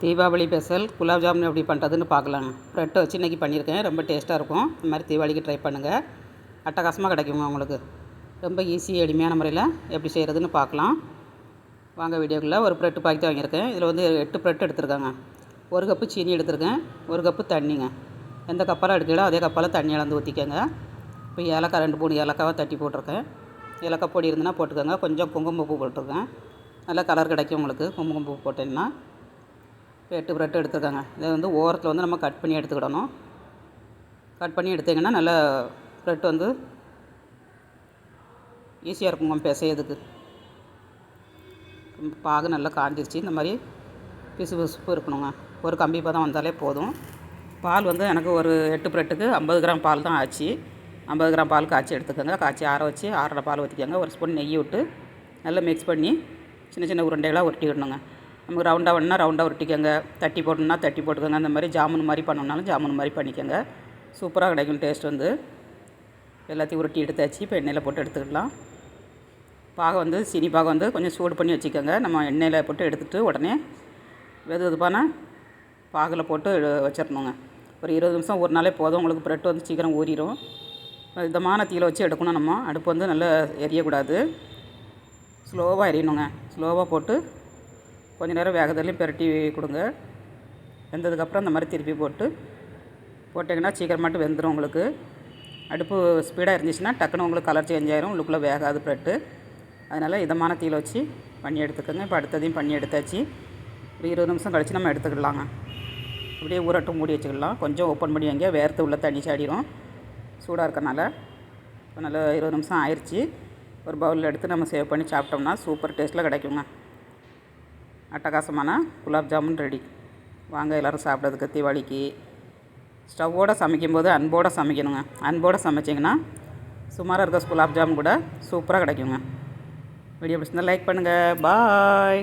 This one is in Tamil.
தீபாவளி ஸ்பெஷல் குலாப் ஜாமுன் எப்படி பண்ணுறதுன்னு பார்க்கலாங்க. ப்ரெட்டை வச்சு இன்றைக்கி பண்ணியிருக்கேன் ரொம்ப டேஸ்ட்டாக இருக்கும். இந்த மாதிரி தீபாவளிக்கு ட்ரை பண்ணுங்கள் அட்டகாசமாக கிடைக்குங்க உங்களுக்கு. ரொம்ப ஈஸி எளிமையான முறையில் எப்படி செய்கிறதுன்னு பார்க்கலாம். வாங்க வீடியோக்குள்ளே ஒரு ப்ரெட்டு பாக்கெட் வாங்கியிருக்கேன். இதில் வந்து எட்டு ப்ரெட் எடுத்திருக்காங்க. ஒரு கப்பு சீனி எடுத்திருக்கேன். ஒரு கப்பு தண்ணிங்க. எந்த கப்பால் எடுக்கிறோ அதே கப்பால் தண்ணி அளந்து ஊற்றிக்கோங்க இப்போ ஏலக்காய் ரெண்டு மூணு ஏலக்காவை தட்டி போட்டிருக்கேன். ஏலக்காய் பொடி இருந்ததுன்னா போட்டுக்கோங்க. கொஞ்சம் குங்குமப்பூ போட்டிருக்கேன். நல்லா கலர் கிடைக்கும் உங்களுக்கு. குங்குமப்பூ போட்டேன்னா எட்டு ப்ரெட் எடுத்துருக்காங்க. இதை வந்து ஓரத்தில் வந்து நம்ம கட் பண்ணி எடுத்துக்கிடணும். கட் பண்ணி எடுத்திங்கன்னா நல்லா ப்ரெட் வந்து ஈஸியாக இருக்குங்க பிசையதுக்கு பாகு நல்லா காஞ்சிருச்சு. இந்த மாதிரி பிசு பிசுப்பு இருக்கணுங்க. ஒரு கம்பி பதம் வந்தாலே போதும். பால் வந்து எனக்கு ஒரு எட்டு ப்ரெட்டுக்கு ஐம்பது கிராம் பால் தான் ஆச்சு. ஐம்பது கிராம் பால் காய்ச்சி எடுத்துக்கோங்க. காய்ச்சி ஆற வச்சு ஆறரை பால் ஊற்றிக்கோங்க ஒரு ஸ்பூன் நெய் விட்டு நல்லா மிக்ஸ் பண்ணி சின்ன சின்ன உருண்டைகளாக உருட்டிக்கிடணுங்க நமக்கு ரவுண்டாக வேணுன்னா ரவுண்டாக உருட்டிக்கோங்க. தட்டி போடணுன்னா தட்டி போட்டுக்கோங்க. அந்த மாதிரி ஜாமுன் மாதிரி பண்ணணும்னாலும் ஜாமுன் மாதிரி பண்ணிக்கோங்க. சூப்பராக கிடைக்கும் டேஸ்ட் வந்து. எல்லாத்தையும் உருட்டி எடுத்தாச்சு. இப்போ எண்ணெயில் போட்டு எடுத்துக்கலாம். பாகம் வந்து சீனி பாகம் வந்து கொஞ்சம் சூடு பண்ணி வச்சுக்கோங்க. நம்ம எண்ணெயில் போட்டு எடுத்துகிட்டு உடனே வெது வெதுப்பான பாகில் போட்டு வச்சிடணுங்க ஒரு இருபது நிமிஷம் ஒரு நாளே போதும். உங்களுக்கு ப்ரெட் வந்து சீக்கிரம் ஊறிடும் இதமான தீயில் வச்சு எடுக்கணும் நம்ம. அடுப்பு வந்து நல்லா எரியக்கூடாது. ஸ்லோவாக எரியணுங்க. ஸ்லோவாக போட்டு கொஞ்ச நேரம் வேகத்துலேயும் பிரட்டி கொடுங்க. வெந்ததுக்கப்புறம் அந்த மாதிரி திருப்பி போட்டு போட்டிங்கன்னா சீக்கிரமாட்டு வெந்துடும் உங்களுக்கு. அடுப்பு ஸ்பீடாக இருந்துச்சுன்னா டக்குன்னு உங்களுக்கு கலர் சேஞ்ச் ஆயிரும் உள்ளுக்குள்ளே வேகாது ப்ரெட்டு. அதனால் இதமான தீயில் வச்சு பண்ணி எடுத்துக்கோங்க. இப்போ அடுத்ததையும் பண்ணி எடுத்தாச்சு. ஒரு இருபது நிமிஷம் கழித்து நம்ம எடுத்துக்கலாங்க. அப்படியே ஊரட்டும் மூடி வச்சுக்கலாம். கொஞ்சம் ஓப்பன் பண்ணி வைங்க. வேர்த்து உள்ள தண்ணி சாடிடும் சூடாக இருக்கறனால இப்போ நல்லா இருபது நிமிஷம் ஆயிடுச்சு ஒரு பவுலில் எடுத்து நம்ம சேவ் பண்ணி சாப்பிட்டோம்னா சூப்பர் டேஸ்ட்டில் கிடைக்குங்க. அட்டகாசமான குலாப் ஜாமுன் ரெடி. வாங்க எல்லோரும் சாப்பிட்றதுக்கு தீபாவளிக்கு. ஸ்டவ்வோடு சமைக்கும்போது அன்போடு சமைக்கணுங்க. அன்போடு சமைச்சிங்கன்னா சுமாராக இருக்க குலாப் ஜாமுன் கூட சூப்பராக கிடைக்குங்க. வீடியோ பிடிச்சிருந்தால் லைக் பண்ணுங்கள் பாய்